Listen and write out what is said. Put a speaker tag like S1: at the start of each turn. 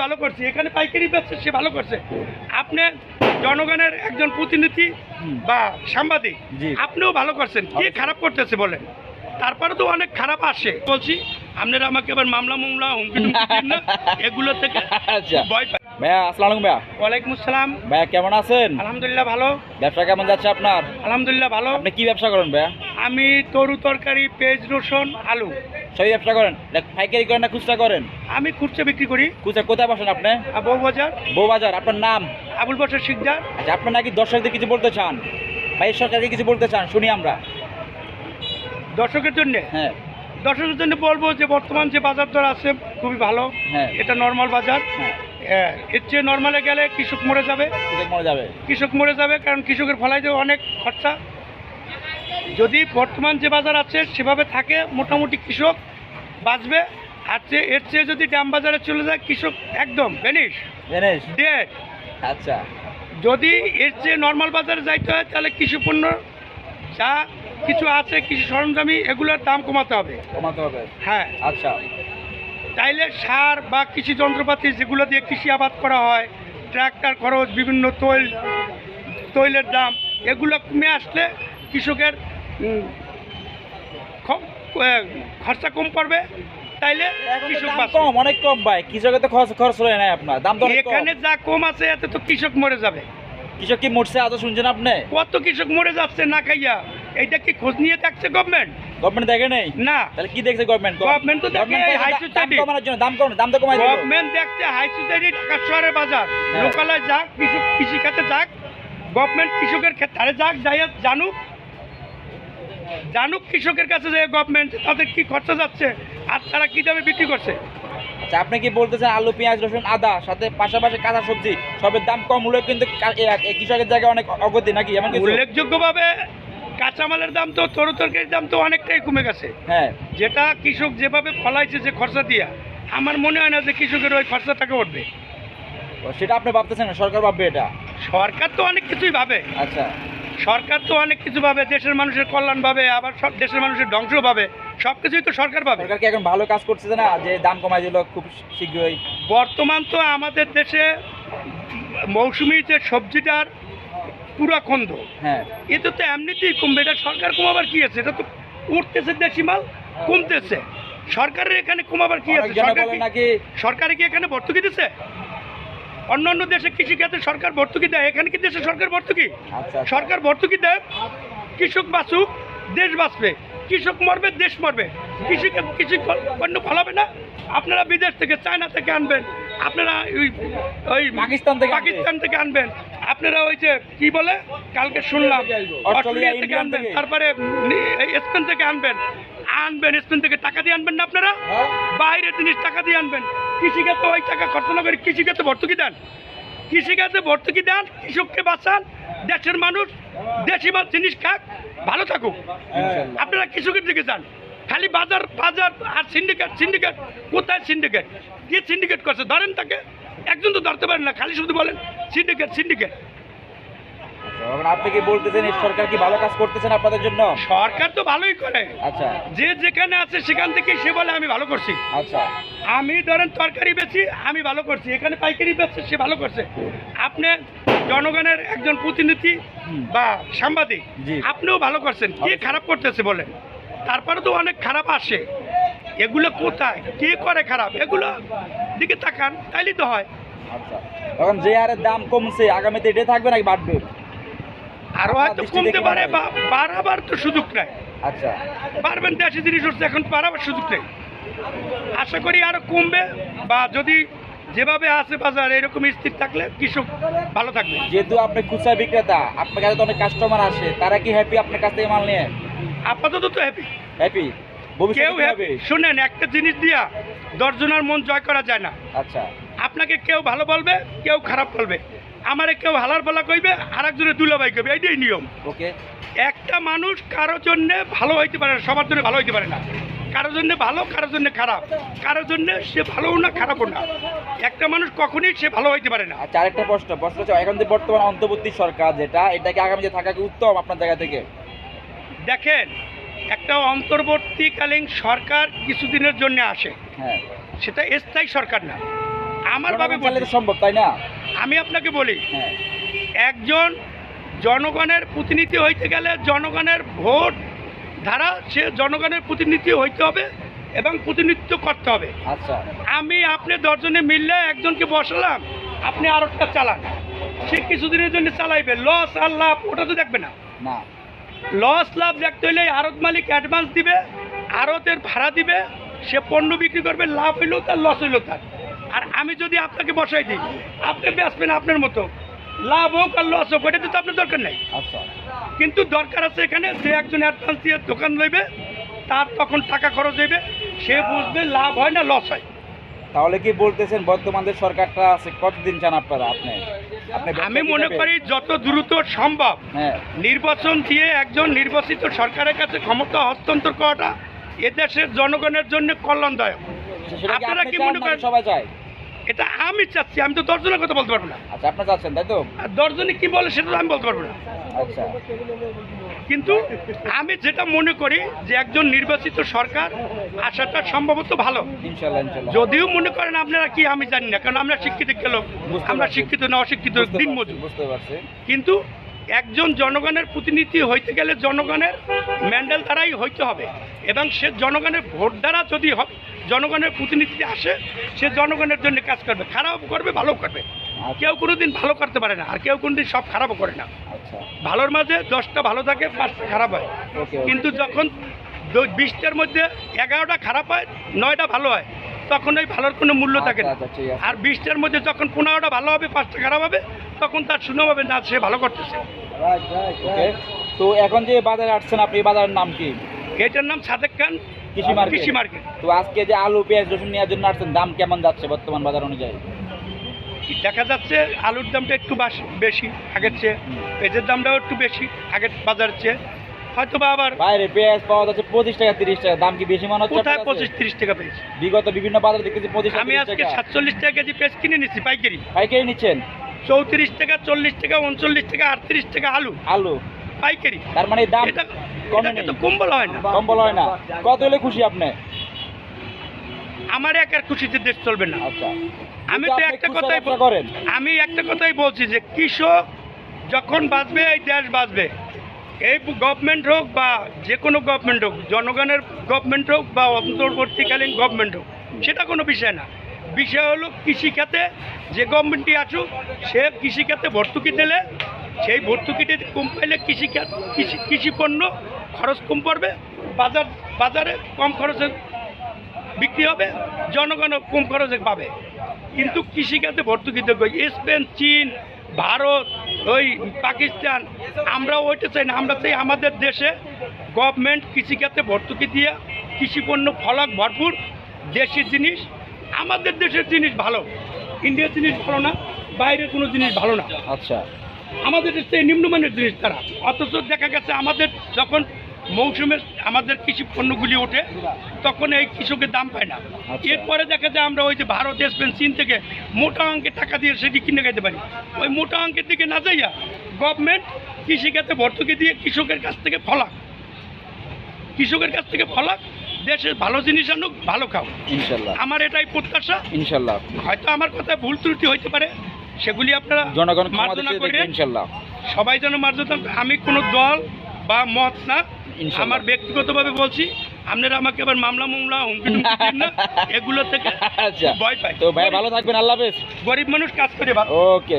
S1: ভালো করছে এখানে পাইকারি বেচছে সে ভালো করছে। আপনি জনগণের একজন প্রতিনিধি বা সাংবাদিক আপনিও ভালো করছেন কে খারাপ করতেছে বলেন? তারপরে তো অনেক খারাপ আসে। বলছি আপনারা আমাকে এবার মামলা মামলা হুমকি না? এগুলো থেকে
S2: আচ্ছা।
S1: ভয় পাই
S2: ভাইয়া আসসালামু আলাইকুম ভাইয়া।
S1: ওয়ালাইকুম আসসালাম।
S2: ভাইয়া কেমন আছেন?
S1: আলহামদুলিল্লাহ ভালো।
S2: ব্যবসা কেমন যাচ্ছে আপনার?
S1: আলহামদুলিল্লাহ ভালো।
S2: আপনি কি ব্যবসা করেন ভাইয়া?
S1: আমি তরু তরকারি পেঁয়াজ রসুন আলু।
S2: সবই ব্যবসা করেন? পাইকারি করেন না খুচরা করেন?
S1: আমি খুচরা বিক্রি করি।
S2: খুচরা কোথায় বসেন আপনি?
S1: বউবাজার।
S2: বউবাজার আপনার নাম?
S1: আবুল বসর শিকদার।
S2: আচ্ছা আপনার নাকি দর্শকদের কিছু বলতে চান? ভাই সরকারকে কিছু বলতে চান? শুনি আমরা।
S1: দর্শকের জন্য?
S2: হ্যাঁ।
S1: দর্শকের জন্য বলব যে বর্তমান যে বাজার দর আছে খুবই ভালো।
S2: হ্যাঁ।
S1: এটা নর্মাল বাজার।
S2: হ্যাঁ।
S1: এর চেয়ে নর্মালে গেলে কৃষক মরে যাবে।
S2: ঠিক মনে যাবে।
S1: কৃষক মরে যাবে কারণ কৃষকের ফলাইতে অনেক খরচা। যদি বর্তমান যে বাজার আছে সেভাবে থাকে মোটামুটি কৃষক বাঁচবে। আর চেয়ে এর চেয়ে যদি দাম বাজারে চলে যায় কৃষক একদম বেনিশ। ডেড
S2: আচ্ছা।
S1: যদি এর চেয়ে নর্মাল বাজারে যাইতে হয় তাহলে কৃষি পণ্য যা কিছু আছে কৃষি সরঞ্জামি এগুলোর দাম কমাতে হবে।
S2: কমাতে হবে।
S1: হ্যাঁ।
S2: আচ্ছা।
S1: তাইলে সার বা কৃষি যন্ত্রপাতি যেগুলো দিয়ে কৃষি আবাদ করা হয় ট্রাক্টর খরচ বিভিন্ন তৈল তৈলের দাম এগুলো কমে আসলে কৃষকের খরচা কম পড়বে তাইলে কৃষক
S2: কম অনেক কম ভাই। কৃষকের তো খরচ খরচ হয়ে নাই আপনার দাম তো
S1: এখানে যা কম আছে এতে তো কৃষক মরে যাবে।
S2: কৃষক কি মরছে আজও শুনছেন আপনি?
S1: কত কৃষক মরে যাচ্ছে না খাইয়া এইটা কি খোঁজ নিয়ে দেখছে গভর্নমেন্ট
S2: গভর্নমেন্ট দেখে নেই?
S1: না।
S2: তাহলে কি দেখছে গভর্নমেন্ট
S1: Government তো দেখে
S2: দাম
S1: society।
S2: কমানোর জন্য দাম কম দাম তো কমাই
S1: গভর্নমেন্ট দেখছে হাই সোসাইটি ঢাকা শহরের বাজার।
S2: হ্যাঁ।
S1: লোকালয় যাক কৃষক কৃষিখাতে যাক গভর্নমেন্ট কৃষকের ক্ষেত্রে যাক যাই জানুক। জানুক কৃষকের কাছে যে গভর্নমেন্ট তাদের কি খরচা যাচ্ছে? আর তারা কি দামে বিক্রি করছে?
S2: আচ্ছা আপনি কি বলতেছেন আলু পেঁয়াজ রসুন আদা সাথে পাশাপাশি কাঁচা সবজি সবের দাম কম হলেও কিন্তু কৃষকের জায়গায় অনেক অগতি নাকি? এমন
S1: উল্লেখযোগ্যভাবে কাঁচামালের দাম তো তরু তরকারির দাম তো অনেকটাই কমে গেছে।
S2: হ্যাঁ।
S1: যেটা কৃষক যেভাবে ফলাইছে যে খরচা দিয়া আমার মনে হয় না যে কৃষকের ওই খরচা টাকা উঠবে
S2: সেটা আপনি ভাবতেছেন না? সরকার ভাববে এটা?
S1: সরকার তো অনেক কিছুই ভাবে।
S2: আচ্ছা।
S1: সরকার তো অনেক কিছু পাবে দেশের মানুষের কল্যাণ ভাবে আবার সব দেশের মানুষের ধ্বংস পাবে সব কিছুই তো সরকার পাবে।
S2: সরকার কি এখন ভালো কাজ করতেছে না যে দাম কমাই দিল খুব শীঘ্রই?
S1: বর্তমান তো আমাদের দেশে মৌসুমি যে সবজিটার পুরা খন্দ
S2: হ্যাঁ।
S1: এটা তো এমনিতেই কমবে এটা সরকার কমাবার কি আছে? এটা তো উঠতেছে দেশি মাল কমতেছে। সরকারের এখানে কমাবার কি আছে? সরকার
S2: নাকি
S1: সরকারে কি এখানে ভর্তুকি দিচ্ছে অন্য অন্য দেশে কৃষিখাতে সরকার ভর্তুকি দেয়। এখানে কি দেশে সরকার ভর্তুকি?
S2: আচ্ছা
S1: সরকার ভর্তুকি দেয় কৃষক বাঁচুক দেশ বাঁচবে। কৃষক মরবে দেশ মরবে। কৃষি কৃষি পণ্য ফলাবে না। আপনারা বিদেশ থেকে চায়না থেকে আনবেন। আপনারা ওই ওই
S2: পাকিস্তান থেকে
S1: পাকিস্তান থেকে আনবেন। আপনারা ওই যে কি বলে? কালকে শুনলাম অস্ট্রেলিয়া থেকে আনবেন। তারপরে স্পেন থেকে আনবেন। আনবেন স্পেন থেকে টাকা দিয়ে আনবেন না আপনারা? বাইরের জিনিস টাকা দিয়ে আনবেন। কৃষিখাতে ওই টাকা খরচ না করে কৃষিখাতে ভর্তুকি দেন। কৃষিখাতে ভর্তুকি দেন কৃষককে বাঁচান দেশের মানুষ দেশি মাল জিনিস খাক ভালো থাকুক। আপনারা কৃষকের দিকে যান। খালি বাজার বাজার আর সিন্ডিকেট সিন্ডিকেট কোথায় সিন্ডিকেট কি সিন্ডিকেট করছে? ধরেন তাকে। একজন তো ধরতে পারেন না খালি শুধু বলেন সিন্ডিকেট সিন্ডিকেট
S2: আচ্ছা, আপনি কি বলতেছেন সরকার কি ভালো কাজ করতেছেন আপনাদের জন্য?
S1: সরকার তো ভালোই করে।
S2: আচ্ছা।
S1: যে যেখানে আছে সেখান থেকে সে বলে আমি ভালো করছি।
S2: আচ্ছা।
S1: আমি ধরেন তরকারি বেচি আমি ভালো করছি। এখানে পাইকারি বেচছে সে ভালো করছে। আপনি জনগণের একজন প্রতিনিধি বা সাংবাদিক। আপনিও ভালো করছেন। কে খারাপ করতেছে বলেন? তারপরে তো অনেক খারাপ আসে। এগুলো কোথায়? কে করে খারাপ? এগুলো দিকে তাকান তাইলেই তো হয়।
S2: আচ্ছা। এখন যে হারে দাম কমছে আগামীতে এটা থাকবে নাকি বাড়বে?
S1: আরও হয়তো কমতে পারে বা বাড়াবার তো সুযোগ নাই।
S2: আচ্ছা।
S1: পারবেন দেশি জিনিস হচ্ছে এখন বাড়াবার সুযোগ নেই। আশা করি আরও কমবে বা যদি যেভাবে আছে বাজার এরকম স্থির থাকলে কৃষক ভালো থাকবে।
S2: যেহেতু আপনি খুচরা বিক্রেতা আপনার কাছে তো অনেক কাস্টমার আসে তারা কি হ্যাপি আপনার কাছ থেকে মাল নিয়ে?
S1: আপাতত তো হ্যাপি
S2: হ্যাপি
S1: কেউ
S2: কি
S1: শুনেন একটা জিনিস দিয়া দশজনের মন জয় করা যায় না।
S2: আচ্ছা।
S1: আপনাকে কেউ ভালো বলবে কেউ খারাপ বলবে। আমারে কেউ হালার বলা কইবে আর একজনে দুলাবাই কইবে এইটাই নিয়ম।
S2: ওকে।
S1: একটা মানুষ কারোর জন্য ভালো হইতে পারে না সবার জন্য ভালো হইতে পারে না। কারোর জন্য ভালো কারোর জন্য খারাপ। কারোর জন্য সে ভালোও না খারাপও না। একটা মানুষ কখনই সে ভালো হইতে পারে না।
S2: আচ্ছা আরেকটা প্রশ্ন প্রশ্ন হচ্ছে এখন যে বর্তমান অন্তর্বর্তী সরকার যেটা এটাকে আগামী যে থাকা কি উত্তম আপনার জায়গা থেকে?
S1: দেখেন একটা অন্তর্বর্তীকালীন সরকার কিছুদিনের জন্য আসে।
S2: হ্যাঁ।
S1: সেটা স্থায়ী সরকার না। আমার ভাবে
S2: সম্ভব তাই না?
S1: আমি আপনাকে বলি
S2: হ্যাঁ।
S1: একজন জনগণের প্রতিনিধি হইতে গেলে জনগণের ভোট দ্বারা সে জনগণের প্রতিনিধি হইতে হবে এবং প্রতিনিধিত্ব করতে হবে।
S2: আচ্ছা।
S1: আমি আপনি দশজনে মিললে একজনকে বসালাম আপনি আরতটা চালান। সে কিছুদিনের জন্য চালাইবে। লস আর লাভ ওটা তো দেখবে না।
S2: না।
S1: লস লাভ দেখতে হলে আড়ত মালিক অ্যাডভান্স দিবে আড়তের ভাড়া দিবে সে পণ্য বিক্রি করবে লাভ হইলেও তার লস হইলেও তার। আর আমি যদি আপনাকে বসাই দিই আপনি বেচবেন আপনার মতো লাভ হোক আর লস হোক ওটাতে তো আপনার দরকার নেই।
S2: আচ্ছা।
S1: কিন্তু দরকার আছে এখানে যে একজন অ্যাডভান্স দিয়ে দোকান লইবে তার তখন টাকা খরচ হইবে সে বুঝবে লাভ হয় না লস হয়।
S2: তাহলে কি বলতেছেন বর্তমান যে সরকারটা আছে কতদিন চান আপনারা? আপনি
S1: আমি মনে করি যত দ্রুত সম্ভব।
S2: হ্যাঁ।
S1: নির্বাচন দিয়ে একজন নির্বাচিত সরকারের কাছে ক্ষমতা হস্তান্তর করাটা এদেশের জনগণের জন্য কল্যাণদায়ক। আপনারা কি মনে করেন?
S2: সবাই চায়?
S1: এটা আমি চাচ্ছি আমি তো দশজনের কথা বলতে পারব না।
S2: আচ্ছা আপনি চাচ্ছেন তাই তো?
S1: দশজনে কি বলে সেটা তো আমি বলতে পারব না।
S2: আচ্ছা
S1: কিন্তু আমি যেটা মনে করি যে একজন নির্বাচিত সরকার আসাটা সম্ভবত ভালো। যদিও মনে করেন আপনারা কি আমি জানি না কারণ আমরা শিক্ষিত লোক? আমরা শিক্ষিত না অশিক্ষিত দিন মজুর। কিন্তু একজন জনগণের প্রতিনিধি হইতে গেলে জনগণের ম্যান্ডেল দ্বারাই হইতে হবে। এবং সে জনগণের ভোট দ্বারা যদি হ- জনগণের প্রতিনিধি আসে সে জনগণের জন্য কাজ করবে খারাপ করবে ভালো করবে। কেউ কোনো দিন ভালো করতে পারে না আর কেউ কোনো দিন সব খারাপও করে না।
S2: আচ্ছা।
S1: ভালোর মাঝে দশটা ভালো থাকে পাঁচটা খারাপ হয়। কিন্তু যখন বিশটার মধ্যে এগারোটা খারাপ হয় নয়টা ভালো হয় তখন ওই ভালোর কোনো মূল্য থাকে না।
S2: আচ্ছা ঠিক আছে।
S1: আর বিশটার মধ্যে যখন পনেরোটা ভালো হবে পাঁচটা খারাপ হবে তখন তার শুনে হবে না সে ভালো করতেছে।
S2: তো এখন যে বাজারে আসছেন আপনি বাজারের নাম কি?
S1: এটার নাম সাদেক খান।
S2: কৃষি মার্কেট
S1: কৃষি মার্কেট
S2: তো আজকে যে আলু পেঁয়াজ রসুন নেওয়ার জন্য আসছেন দাম কেমন যাচ্ছে বর্তমান বাজার অনুযায়ী?
S1: দেখা যাচ্ছে আলুর দামটা একটু বেশি আগের চেয়ে পেঁয়াজের দামটাও একটু বেশি আগের বাজারের চেয়ে। হয়তো বা আবার
S2: বাইরে পেঁয়াজ পাওয়া যাচ্ছে পঁচিশ টাকা তিরিশ টাকা দাম কি বেশি মনে হচ্ছে
S1: কোথায় পঁচিশ তিরিশ টাকা পেয়েছি
S2: বিগত বিভিন্ন বাজারে দেখতেছি পঁচিশ
S1: আমি আজকে সাতচল্লিশ টাকা কেজি পেঁয়াজ কিনে নিচ্ছি পাইকারি।
S2: পাইকারি নিচ্ছেন?
S1: চৌত্রিশ টাকা চল্লিশ টাকা উনচল্লিশ টাকা আটত্রিশ টাকা আলু।
S2: আলু।
S1: পাইকারি।
S2: তার মানে দাম
S1: এটা
S2: কমে
S1: এটাকে
S2: নেই
S1: তো কম হয় না।
S2: হয় কত হলে খুশি আপনি?
S1: আমার একার খুশিতে দেশ চলবে না।
S2: আচ্ছা।
S1: আমি তো একটা কথাই
S2: করেন।
S1: আমি একটা কথাই বলছি যে কৃষক যখন বাঁচবে এই দেশ বাঁচবে। এই গভর্নমেন্ট হোক বা যে কোনো গভর্নমেন্ট হোক জনগণের গভর্নমেন্ট হোক বা অন্তর্বর্তীকালীন গভর্নমেন্ট হোক সেটা কোনো বিষয় না। বিষয় হলো কৃষিখাতে যে গভর্নমেন্টটি আসুক সে কৃষিখাতে ভর্তুকি দিলে সেই ভর্তুকিটি কম পাইলে কৃষিখাত কৃষি কৃষি পণ্য খরচ কম পড়বে বাজার বাজারে কম খরচে বিক্রি হবে জনগণও কম খরচে পাবে। কিন্তু কৃষিখাতে ভর্তুকি দেবে স্পেন চীন ভারত ওই পাকিস্তান আমরা ওইটা চাই না আমরা চাই আমাদের দেশে গভর্নমেন্ট কৃষিখাতে ভর্তুকি দিয়ে কৃষিপণ্য ফলক ভরপুর দেশি জিনিস আমাদের দেশের জিনিস ভালো ইন্ডিয়ার জিনিস ভালো না বাইরের কোনো জিনিস ভালো না।
S2: আচ্ছা।
S1: আমাদের দেশে নিম্নমানের জিনিস তারা অথচ দেখা গেছে আমাদের যখন মৌসুমে আমাদের কৃষি পণ্যগুলি ওঠে তখন এই কৃষকের দাম পায় না
S2: আচ্ছা।
S1: এরপরে দেখা যায় আমরা ওই যে ভারত স্পেন চীন থেকে মোটা অঙ্কের টাকা দিয়ে সেটি কিনে খাইতে পারি ওই মোটা অঙ্কের দিকে না যাইয়া গভর্নমেন্ট কৃষিখাতে ভর্তুকি দিয়ে কৃষকের কাছ থেকে ফলাক কৃষকের কাছ থেকে ফলাক দেশের ভালো জিনিস আনুক ভালো খাও
S2: ইনশাল্লাহ
S1: আমার এটাই প্রত্যাশা
S2: ইনশাল্লাহ
S1: হয়তো আমার কথায় ভুল ত্রুটি হইতে পারে সেগুলি আপনারা
S2: জনগণ
S1: মার্জনা।
S2: দেখবে ইনশাল্লাহ
S1: সবাই যেন মার্জনা আমি কোনো দল বা মত না। আমার ব্যক্তিগতভাবে বলছি আপনারা আমাকে আবার মামলা মামলা হুমকি না এগুলো থেকে
S2: আচ্ছা।
S1: ভয় পাই।
S2: তো ভাই ভালো থাকবেন আল্লাহ হাফেজ।
S1: গরিব মানুষ কাজ করে
S2: ওকে।